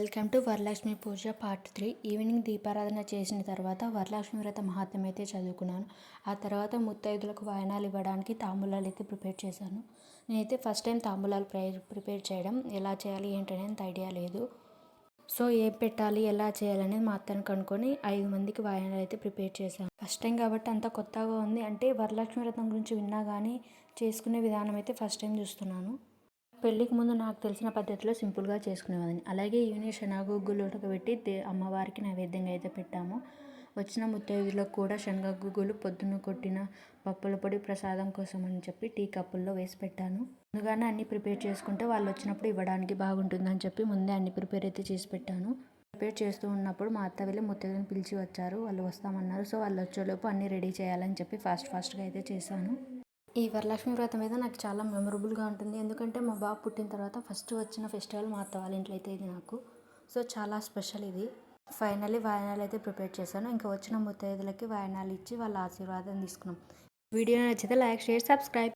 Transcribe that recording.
Welcome to Varalakshmi Puja part three. Evening దీపారాధన చేసిన తర్వాత వరలక్ష్మి వ్రత మహాత్మ్యం అయితే చదువుకున్నాను. ఆ తర్వాత ముత్తైదులకు వాయనాలు ఇవ్వడానికి తాంబూలాలు అయితే ప్రిపేర్ చేశాను. నేనైతే ఫస్ట్ టైం తాంబూలాలు ప్రిపేర్ చేయడం ఎలా చేయాలి ఏంటనే అంత ఐడియా లేదు. సో ఏం పెట్టాలి ఎలా చేయాలనేది మా అత్తను కనుక్కొని ఐదు మందికి వాయనాలు అయితే ప్రిపేర్ చేశాను. ఫస్ట్ టైం కాబట్టి అంత కొత్తగా ఉంది. అంటే వరలక్ష్మి వ్రతం గురించి విన్నా కానీ చేసుకునే విధానం అయితే ఫస్ట్ టైం చూస్తున్నాను. పెళ్ళికి ముందు నాకు తెలిసిన పద్ధతిలో సింపుల్గా చేసుకునేవాడిని. అలాగే ఈవినింగ్ శనగగుగ్గులు ఉడకబెట్టి దే అమ్మవారికి నైవేద్యంగా అయితే పెట్టాము. వచ్చిన ముత్తైదులకు కూడా శనగగుగ్గులు పొద్దున్న కొట్టిన పప్పుల పొడి ప్రసాదం కోసం అని చెప్పి టీ కప్పుల్లో వేసి పెట్టాను. ముందుగానే అన్ని ప్రిపేర్ చేసుకుంటే వాళ్ళు వచ్చినప్పుడు ఇవ్వడానికి బాగుంటుందని చెప్పి ముందే అన్ని ప్రిపేర్ అయితే చేసి పెట్టాను. ప్రిపేర్ చేస్తూ ఉన్నప్పుడు మా అత్త వెళ్ళి ముత్తైదుని పిలిచి వచ్చారు. వాళ్ళు వస్తామన్నారు. సో వాళ్ళు వచ్చేలోపు అన్నీ రెడీ చేయాలని చెప్పి ఫాస్ట్ ఫాస్ట్గా అయితే చేశాను. ఈ వరలక్ష్మి వ్రతం మీద నాకు చాలా మెమరబుల్గా ఉంటుంది. ఎందుకంటే మా బాబు పుట్టిన తర్వాత ఫస్ట్ వచ్చిన ఫెస్టివల్ మా అత్త వాళ్ళ ఇంట్లో అయితే ఇది నాకు. సో చాలా స్పెషల్ ఇది. ఫైనల్లీ వాయనాలు అయితే ప్రిపేర్ చేశాను. ఇంకా వచ్చిన ముత్తైదులకి వాయనాలు ఇచ్చి వాళ్ళ ఆశీర్వాదం తీసుకున్నాం. వీడియో నచ్చితే లైక్ షేర్ సబ్స్క్రైబ్.